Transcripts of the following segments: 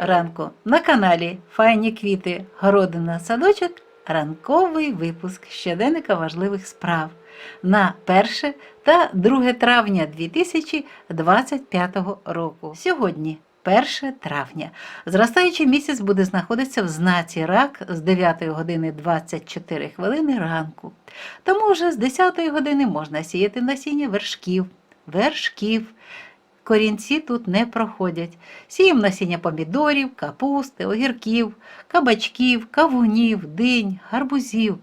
ранку на каналі Файні квіти, городина, садочок. Ранковий випуск щоденника важливих справ на 1 та 2 травня 2025 року. Сьогодні 1 травня. Зростаючий місяць буде знаходитися в знаці рак з 9 години 24 хвилини ранку. Тому вже з 10 години можна сіяти насіння вершків. Вершків. Корінці тут не проходять. Сіємо насіння помідорів, капусти, огірків, кабачків, кавунів, динь, гарбузів,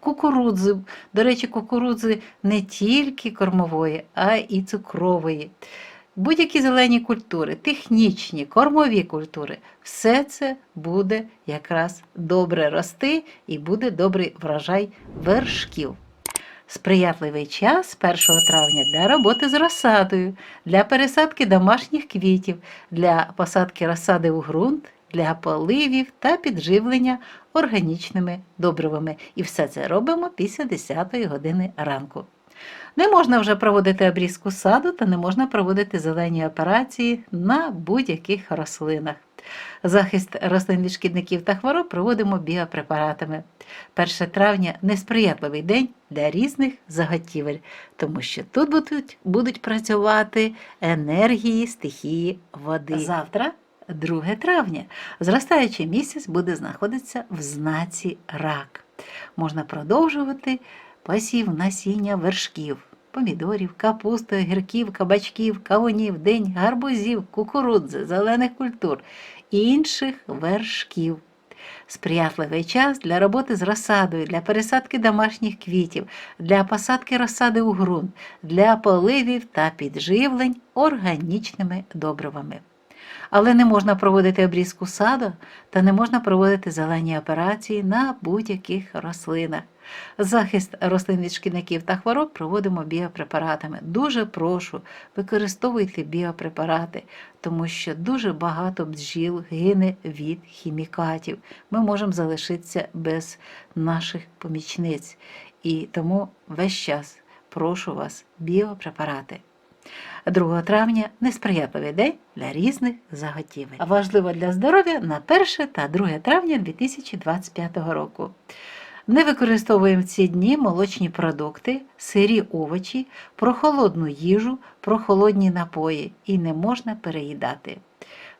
кукурудзи. До речі, кукурудзи не тільки кормової, а й цукрової. Будь-які зелені культури, технічні, кормові культури, все це буде якраз добре рости і буде добрий врожай вершків. Сприятливий час 1 травня для роботи з розсадою, для пересадки домашніх квітів, для посадки розсади у ґрунт, для поливів та підживлення органічними добривами. І все це робимо після 10 години ранку. Не можна вже проводити обрізку саду та не можна проводити зелені операції на будь-яких рослинах. Захист рослин від шкідників та хвороб проводимо біопрепаратами. 1 травня несприятливий день для різних заготівель, тому що тут будуть, будуть працювати енергії стихії води. Завтра, 2 травня, зростаючий місяць буде знаходитися в знаці рак. Можна продовжувати посів насіння вершків. Помідорів, капусти, огірків, кабачків, кавунів, день, гарбузів, кукурудзи, зелених культур і інших вершків. Сприятливий час для роботи з розсадою, для пересадки домашніх квітів, для посадки розсади у ґрунт, для поливів та підживлень органічними добривами. Але не можна проводити обрізку саду та не можна проводити зелені операції на будь-яких рослинах. Захист рослин від шкідників та хвороб проводимо біопрепаратами. Дуже прошу, використовуйте біопрепарати, тому що дуже багато бджіл гине від хімікатів. Ми можемо залишитися без наших помічниць. І тому весь час прошу вас біопрепарати. 2 травня несприятливий день для різних заготівель. Важливо для здоров'я на 1 та 2 травня 2025 року. Не використовуємо в ці дні молочні продукти, сирі овочі, прохолодну їжу, прохолодні напої і не можна переїдати.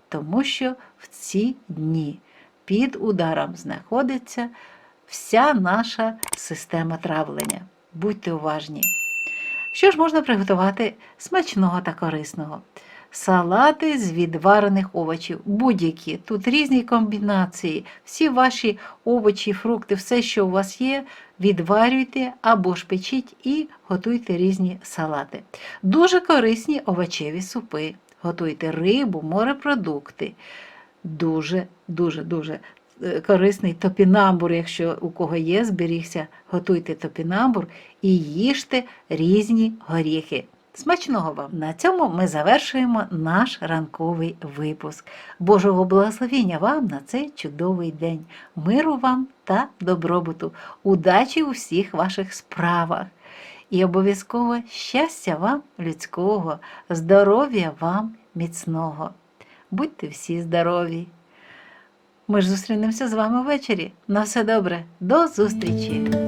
Тому що в ці дні під ударом знаходиться вся наша система травлення. Будьте уважні. Що ж можна приготувати смачного та корисного? Салати з відварених овочів, будь-які. Тут різні комбінації. Всі ваші овочі, фрукти, все, що у вас є, відварюйте або ж печіть і готуйте різні салати. Дуже корисні овочеві супи. Готуйте рибу, морепродукти. Дуже, дуже, дуже корисний топінамбур, якщо у кого є, зберігся, готуйте топінамбур і їжте різні горіхи. Смачного вам! На цьому ми завершуємо наш ранковий випуск. Божого благословення вам на цей чудовий день, миру вам та добробуту, удачі у всіх ваших справах. І обов'язково щастя вам людського, здоров'я вам міцного. Будьте всі здорові! Ми ж зустрінемося з вами ввечері. На все добре, до зустрічі!